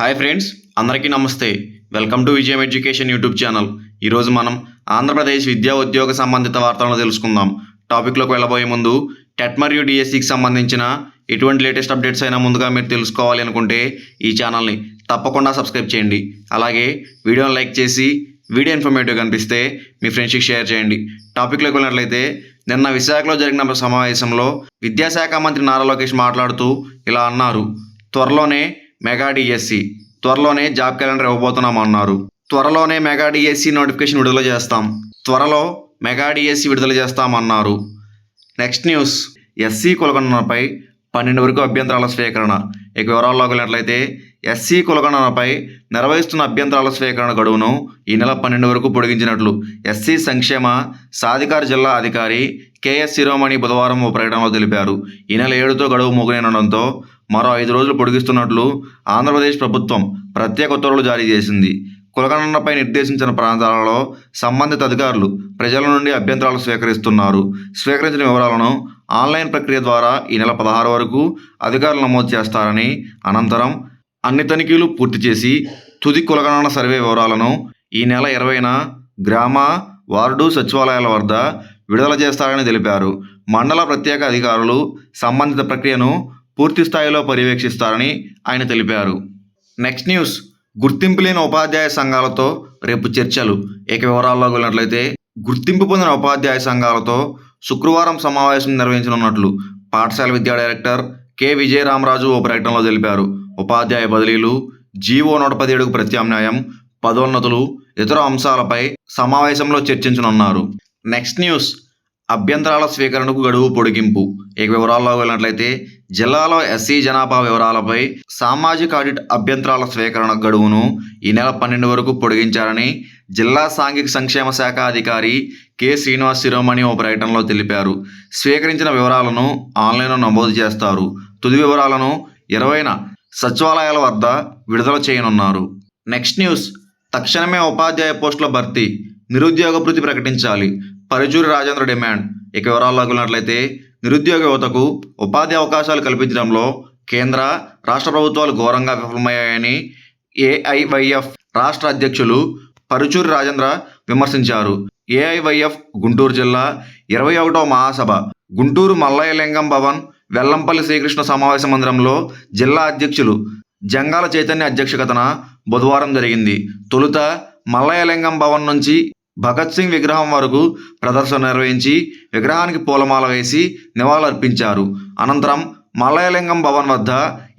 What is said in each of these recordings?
Hi friends అందరికీ నమస్తే. Welcome to Vijayam education YouTube channel. ఈరోజు మనం ఆంధ్రప్రదేశ్ విద్యా ఉద్యోగ సంబంధిత వార్తలను తెలుసుకుందాం. టాపిక్లోకి వెళ్ళబోయే ముందు టెట్ మరియు డిఎస్సికి సంబంధించిన ఎటువంటి లేటెస్ట్ అప్డేట్స్ అయినా ముందుగా మీరు తెలుసుకోవాలి అనుకుంటే ఈ ఛానల్ని తప్పకుండా సబ్స్క్రైబ్ చేయండి. అలాగే వీడియోని లైక్ చేసి వీడియో ఇన్ఫర్మేటివ్ కనిపిస్తే మీ ఫ్రెండ్స్కి షేర్ చేయండి. టాపిక్లోకి వెళ్ళినట్లయితే నిన్న విశాఖలో జరిగిన సమావేశంలో విద్యాశాఖ మంత్రి నారా లోకేష్ మాట్లాడుతూ ఇలా అన్నారు. త్వరలోనే మెగా డిఎస్సి త్వరలోనే జాబ్ క్యాలెండర్ ఇవ్వబోతున్నాం అన్నారు. త్వరలోనే మెగా డిఎస్సి నోటిఫికేషన్ విడుదల చేస్తాం. త్వరలో మెగా డిఎస్సి విడుదల చేస్తామన్నారు నెక్స్ట్ న్యూస్. ఎస్సీ కులగణనపై పన్నెండు వరకు అభ్యంతరాల స్వీకరణ. ఇక వివరాల్లోకి వెళ్ళినట్లయితే ఎస్సీ కులగణనపై నిర్వహిస్తున్న అభ్యంతరాల స్వీకరణ గడువును ఈ నెల పన్నెండు వరకు పొడిగించినట్లు ఎస్సీ సంక్షేమ సాధికార జిల్లా అధికారి కేఎస్ శిరోమణి బుధవారం ఓ ప్రకటనలో తెలిపారు. ఈ నెల ఏడుతో గడువు ముగియనుండడంతో మరో ఐదు రోజులు పొడిగిస్తున్నట్లు ఆంధ్రప్రదేశ్ ప్రభుత్వం ప్రత్యేక ఉత్తర్వులు జారీ చేసింది. కులగణనపై నిర్దేశించిన ప్రాంతాలలో సంబంధిత అధికారులు ప్రజల నుండి అభ్యంతరాలు స్వీకరిస్తున్నారు. స్వీకరించిన వివరాలను ఆన్లైన్ ప్రక్రియ ద్వారా ఈ నెల పదహారు వరకు అధికారులు నమోదు చేస్తారని అనంతరం అన్ని తనిఖీలు పూర్తి చేసి తుది కులగణన సర్వే వివరాలను ఈ నెల ఇరవైన గ్రామ వార్డు సచివాలయాల వద్ద విడుదల చేస్తారని తెలిపారు. మండల ప్రత్యేక అధికారులు సంబంధిత ప్రక్రియను పూర్తి స్థాయిలో పర్యవేక్షిస్తారని ఆయన తెలిపారు. Next news. గుర్తింపు లేని ఉపాధ్యాయ సంఘాలతో రేపు చర్చలు. ఏక వివరాల్లో వెళ్ళినట్లయితే గుర్తింపు పొందిన ఉపాధ్యాయ సంఘాలతో శుక్రవారం సమావేశం నిర్వహించనున్నట్లు పాఠశాల విద్యా డైరెక్టర్ కె. విజయరామరాజు ఓ ప్రకటనలో తెలిపారు. ఉపాధ్యాయ బదిలీలు జీవో నూట పదిహేడుకు ప్రత్యామ్నాయం పదోన్నతులు ఇతర అంశాలపై సమావేశంలో చర్చించనున్నారు. Next news. అభ్యంతరాల స్వీకరణకు గడువు పొడిగింపు. ఇక వివరాల్లో వెళ్ళినట్లయితే జిల్లాలో ఎస్సీ జనాభా వివరాలపై సామాజిక ఆడిట్ అభ్యంతరాల స్వీకరణ గడువును ఈ నెల పన్నెండు వరకు పొడిగించారని జిల్లా సాంఘిక సంక్షేమ శాఖ అధికారి కె. శ్రీనివాస్ శిరోమణి ఓ ప్రకటనలో తెలిపారు. స్వీకరించిన వివరాలను ఆన్లైన్లో నమోదు చేస్తారు. తుది వివరాలను ఇరవైన సచివాలయాల వద్ద విడుదల చేయనున్నారు. Next news. తక్షణమే ఉపాధ్యాయ పోస్టుల భర్తీ నిరుద్యోగ భృతి ప్రకటించాలి. పరుచూరి రాజేంద్ర డిమాండ్. ఇక వివరాల్లోకి వెళ్ళినట్లయితే నిరుద్యోగ యువతకు ఉపాధి అవకాశాలు కల్పించడంలో కేంద్ర రాష్ట్ర ప్రభుత్వాలు ఘోరంగా విఫలమయ్యాయని ఏఐవైఎఫ్ రాష్ట్ర అధ్యక్షులు పరుచూరి రాజేంద్ర విమర్శించారు. ఏఐవైఎఫ్ గుంటూరు జిల్లా ఇరవై ఒకటవ మహాసభ గుంటూరు మల్లయ్యలింగం భవన్ వెల్లంపల్లి శ్రీకృష్ణ సమావేశ మందిరంలో జిల్లా అధ్యక్షులు జంగాల చైతన్య అధ్యక్షతన బుధవారం జరిగింది. తొలుత మల్లయ్యలింగం భవన్ నుంచి భగత్ సింగ్ విగ్రహం వరకు ప్రదర్శన నిర్వహించి విగ్రహానికి పూలమాల వేసి నివాళులర్పించారు. అనంతరం మలయలింగం భవన్ వద్ద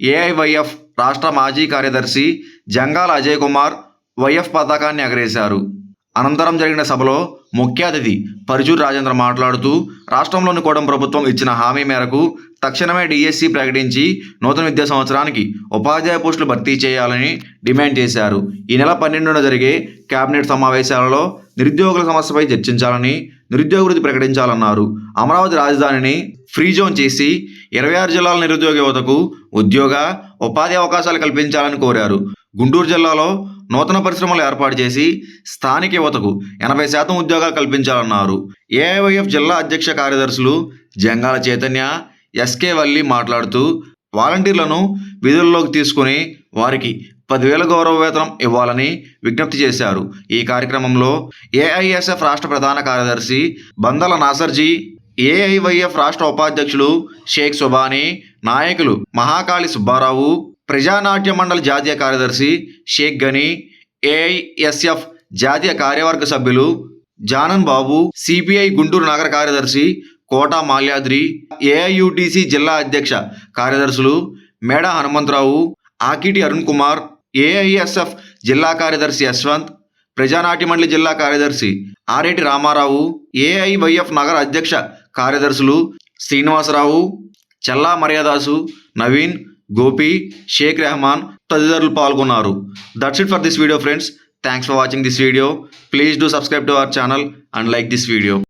ఏఐవైఎఫ్ రాష్ట్ర మాజీ కార్యదర్శి జంగాల అజయ్ కుమార్ వైఎఫ్ పతాకాన్ని ఎగరేశారు. అనంతరం జరిగిన సభలో ముఖ్య అతిథి పరుచూరు రాజేంద్ర మాట్లాడుతూ రాష్ట్రంలోని కూడం ప్రభుత్వం ఇచ్చిన హామీ మేరకు తక్షణమే డిఎస్సి ప్రకటించి నూతన విద్యా సంవత్సరానికి ఉపాధ్యాయ పోస్టులు భర్తీ చేయాలని డిమాండ్ చేశారు. ఈ నెల పన్నెండున జరిగే కేబినెట్ సమావేశాలలో నిరుద్యోగుల సమస్యపై చర్చించాలని నిరుద్యోగ వృత్తి ప్రకటించాలన్నారు. అమరావతి రాజధానిని ఫ్రీ జోన్ చేసి ఇరవై ఆరు జిల్లాల నిరుద్యోగ యువతకు ఉద్యోగ ఉపాధి అవకాశాలు కల్పించాలని కోరారు. గుంటూరు జిల్లాలో నూతన పరిశ్రమలు ఏర్పాటు చేసి స్థానిక యువతకు ఎనభై శాతం ఉద్యోగాలు కల్పించాలన్నారు. ఏఐవైఎఫ్ జిల్లా అధ్యక్ష కార్యదర్శులు జంగాల చైతన్య ఎస్కే వల్లి మాట్లాడుతూ వాలంటీర్లను విధుల్లోకి తీసుకుని వారికి పదివేల గౌరవ వేతనం ఇవ్వాలని విజ్ఞప్తి చేశారు. ఈ కార్యక్రమంలో ఏఐఎస్ఎఫ్ రాష్ట్ర ప్రధాన కార్యదర్శి బందల నాసర్జీ ఏఐవైఎఫ్ రాష్ట్ర ఉపాధ్యక్షులు షేక్ సుబానీ నాయకులు మహాకాళి సుబ్బారావు ప్రజానాట్య మండలి జాతీయ కార్యదర్శి షేక్ గని ఏఐఎస్ఎఫ్ జాతీయ కార్యవర్గ సభ్యులు జానన్ బాబు సిపిఐ గుంటూరు నగర కార్యదర్శి కోట మాల్యాద్రి ఏఐయుటిసి జిల్లా అధ్యక్ష కార్యదర్శులు మేడ హనుమంతరావు ఆకిటి అరుణ్ కుమార్ ఏఐఎస్ఎఫ్ జిల్లా కార్యదర్శి యశ్వంత్ ప్రజానాటి మండలి జిల్లా కార్యదర్శి ఆరేటి రామారావు ఏఐవైఎఫ్ నగర అధ్యక్ష కార్యదర్శులు శ్రీనివాసరావు చల్లా మర్యాదాసు నవీన్ గోపి షేక్ రెహమాన్ తదితరులు పాల్గొన్నారు. That's it for this video friends thanks for watching this video please do subscribe to our channel and like this video